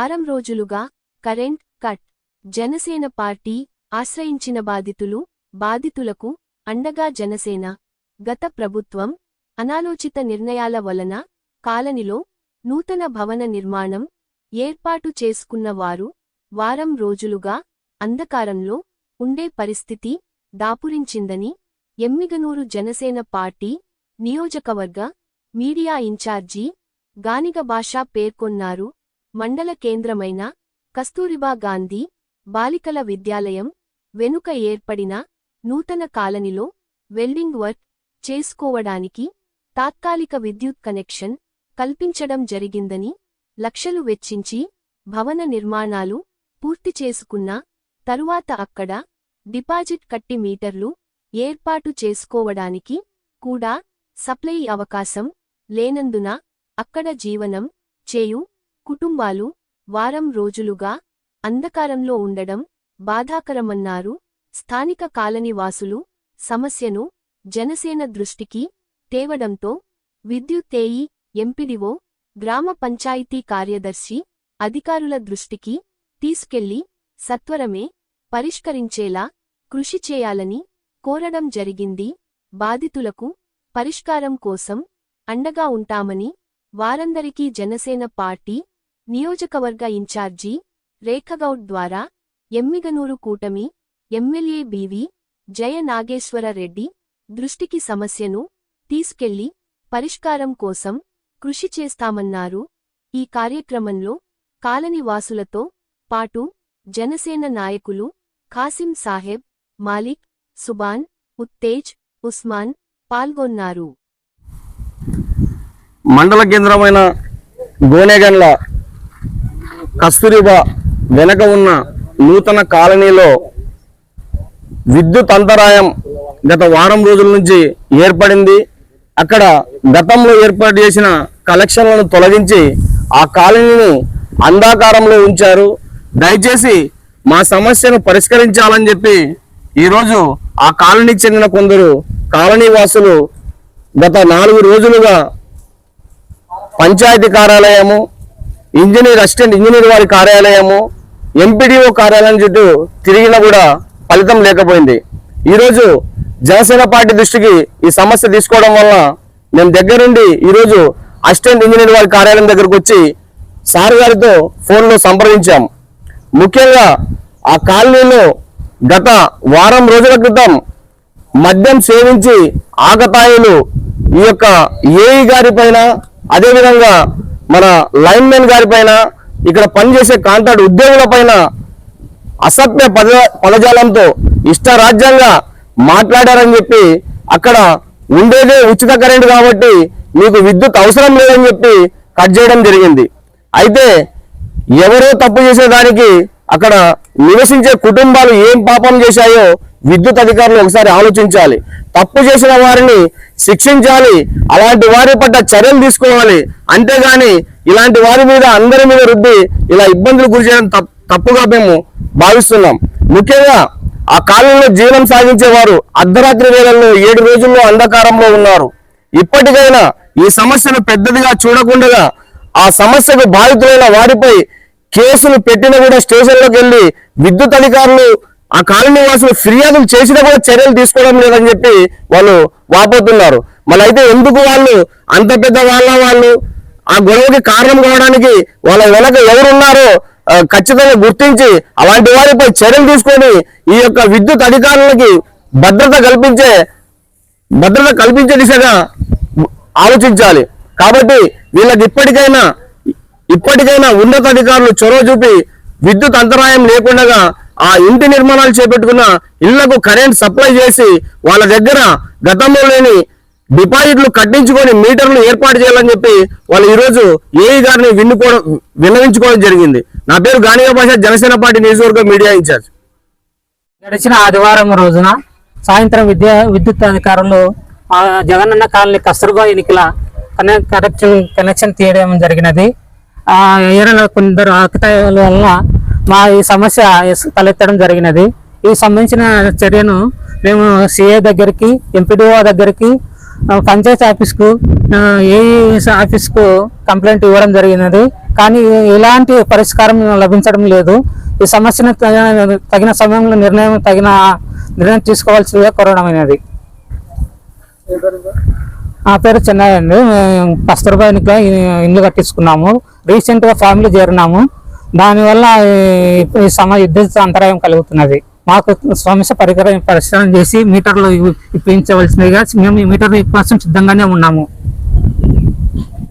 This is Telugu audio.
వారం రోజులుగా కరెంట్ కట్ జనసేన పార్టీ ఆశ్రయించిన బాధితులు బాధితులకు అండగా జనసేన గత ప్రభుత్వం అనాలోచిత నిర్ణయాల వలన కాలనిలో నూతన భవన నిర్మాణం ఏర్పాటు చేసుకున్న వారు వారం రోజులుగా అంధకారంలో ఉండే పరిస్థితి దాపురించిందని ఎమ్మిగనూరు జనసేన పార్టీ నియోజకవర్గ మీడియా ఇన్ఛార్జీ గానిగ భాష పేర్కొన్నారు. మండల కేంద్రమైన కస్తూరిబా గాంధీ బాలికల విద్యాలయం వెనుక ఏర్పడిన నూతన కాలనిలో వెల్డింగ్ వర్క్ చేసుకోవడానికి తాత్కాలిక విద్యుత్ కనెక్షన్ కల్పించడం జరిగిందని లక్షలు వెచ్చించి భవన నిర్మాణాలు పూర్తి చేసుకున్న తరువాత అక్కడ డిపాజిట్ కట్టి మీటర్లు ఏర్పాటు చేసుకోవడానికి కూడా సప్లై అవకాశం లేనందున అక్కడ జీవనం చేయు కుటుంబాలు వారం రోజులుగా అంధకారంలో ఉండడం బాధాకరమన్నారు. స్థానిక కాలనీవాసులు సమస్యను జనసేన దృష్టికి తేవడంతో విద్యుత్తేయి ఎంపిడివో గ్రామ పంచాయతీ కార్యదర్శి అధికారుల దృష్టికి తీసుకెళ్ళి సత్వరమే పరిష్కరించేలా కృషి చేయాలని కోరడం జరిగింది. బాధితులకు పరిష్కారం కోసం అండగా ఉంటామని వారందరికీ జనసేన పార్టీ నియోజకవర్గ ఇన్ఛార్జి రేఖగౌడ్ ద్వారా ఎమ్మిగనూరు కూటమి MLA B V Jaya Nageswara Reddy దృష్టికి సమస్యను తీసుకెళ్ళి పరిష్కారం కోసం కృషి చేస్తామన్నారు. ఈ కార్యక్రమంలో కాలనివాసులతో పాటు జనసేన నాయకులు ఖాసిం సాహెబ్ మాలిక్ సుబాన్ ఉత్తేజ్ ఉస్మాన్ పాల్గొన్నారు. మండల కేంద్రమైన గోనేగన్ల కస్తూరిబా వెనక ఉన్న నూతన కాలనీలో విద్యుత్ అంతరాయం గత వారం రోజుల నుంచి ఏర్పడింది. అక్కడ గతంలో ఏర్పాటు చేసిన కలెక్షన్లను తొలగించి ఆ కాలనీని అంధాకారంలో ఉంచారు. దయచేసి మా సమస్యను పరిష్కరించాలని చెప్పి ఈరోజు ఆ కాలనీకి చెందిన కొందరు కాలనీ వాసులు గత నాలుగు రోజులుగా పంచాయతీ కార్యాలయము ఇంజనీర్ అసిస్టెంట్ ఇంజనీర్ వారి కార్యాలయము ఎంపీడీఓ కార్యాలయం చుట్టూ తిరిగినా కూడా ఫలితం లేకపోయింది. ఈరోజు జనసేన పార్టీ దృష్టికి ఈ సమస్య తీసుకోవడం వల్ల మేము దగ్గరుండి ఈరోజు అసిస్టెంట్ ఇంజనీర్ వారి కార్యాలయం దగ్గరకు వచ్చి సార్ గారితో ఫోన్లో సంప్రదించాం. ముఖ్యంగా ఆ కాలనీలో గత వారం రోజుల క్రితం మద్యం సేవించి ఆకతాయిలు ఈ యొక్క ఏఈ గారి పైన అదేవిధంగా మన లైన్ మెన్ గారి పైన ఇక్కడ పనిచేసే కాంట్రాక్ట్ ఉద్యోగుల పైన అసభ్య పద పదజాలంతో ఇష్టరాజ్యంగా మాట్లాడారని చెప్పి అక్కడ ఉండేదే ఉచిత కరెంట్ కాబట్టి మీకు విద్యుత్ అవసరం లేదని చెప్పి కట్ చేయడం జరిగింది. అయితే ఎవరో తప్పు చేసేదానికి అక్కడ నివసించే కుటుంబాలు ఏం పాపం చేశాయో విద్యుత్ అధికారులు ఒకసారి ఆలోచించాలి. తప్పు చేసిన వారిని శిక్షించాలి. అలాంటి వారి పట్ల చర్యలు తీసుకోవాలి. అంతేగాని ఇలాంటి వారి మీద అందరి మీద రుద్ది ఇలా ఇబ్బందులు గురి చేయడం తప్పుగా మేము భావిస్తున్నాం. ముఖ్యంగా ఆ కాలంలో జీవనం సాగించేవారు అర్ధరాత్రి వేళల్లో ఏడు రోజుల్లో అంధకారంలో ఉన్నారు. ఇప్పటికైనా ఈ సమస్యను పెద్దదిగా చూడకుండా ఆ సమస్యకు బాధితులైన వారిపై కేసులు పెట్టిన కూడా స్టేషన్లోకి వెళ్ళి విద్యుత్ అధికారులు ఆ కాలనీ వాసులు ఫిర్యాదులు చేసినా కూడా చర్యలు తీసుకోవడం లేదని చెప్పి వాళ్ళు వాపోతున్నారు. మళ్ళీ అయితే ఎందుకు వాళ్ళు అంత పెద్ద వాళ్ళ వాళ్ళు? ఆ గొడవకి కారణం కావడానికి వాళ్ళ వెనక ఎవరున్నారో ఖచ్చితంగా గుర్తించి అలాంటి వారిపై చర్యలు తీసుకొని ఈ యొక్క విద్యుత్ అధికారులకి భద్రత కల్పించే భద్రత కల్పించే దిశగా ఆలోచించాలి. కాబట్టి వీళ్ళకి ఇప్పటికైనా ఇప్పటికైనా ఉన్నతాధికారులు చొరవ చూపి విద్యుత్ అంతరాయం లేకుండా ఆ ఇంటి నిర్మాణాలు చేపెట్టుకున్న ఇళ్ళకు కరెంట్ సప్లై చేసి వాళ్ళ దగ్గర గతంలో లేని డిపాజిట్లు కట్టించుకొని మీటర్లు ఏర్పాటు చేయాలని చెప్పి వాళ్ళు ఈరోజు ఏఈ గారిని విన్నుకోవడం విన్నవించుకోవడం జరిగింది. నా పేరు గానిగా భాష జనసేన పార్టీ నియోజకవర్గ మీడియా ఇన్ఛార్జ్. గడిచిన ఆదివారం రోజున సాయంత్రం విద్యా విద్యుత్ అధికారులు ఆ జగనన్న కాలనీ కస్తూర్బా ఎన్నికల కనెక్షన్ కనెక్షన్ తీయడం జరిగినది. ఆ ఏరియాలో కొందరు ఆకతాయిల వల్ల మా ఈ సమస్య తలెత్తడం జరిగినది. ఈ సంబంధించిన చర్యను మేము సిఏ దగ్గరికి ఎంపీడీఓ దగ్గరికి పంచాయతీ ఆఫీస్కు ఏ ఆఫీస్కు కంప్లైంట్ ఇవ్వడం జరిగినది. కానీ ఎలాంటి పరిష్కారం లభించడం లేదు. ఈ సమస్యను తగిన తగిన సమయంలో నిర్ణయం తగిన నిర్ణయం తీసుకోవాల్సిందిగా కోరడమైనది. ఆ పేరు చెన్నై అండి. మేము ఇల్లు కట్టించుకున్నాము. రీసెంట్గా ఫ్యామిలీ చేరినాము. దానివల్ల ఈ- సమ విద్యుత్ అంతరాయం కలుగుతున్నది. మాకు సమస్య పరికరం పరిష్కారం చేసి మీటర్లు ఇప్పించవలసినవిగా మేము ఈ మీటర్లు కోసం సిద్ధంగానే ఉన్నాము.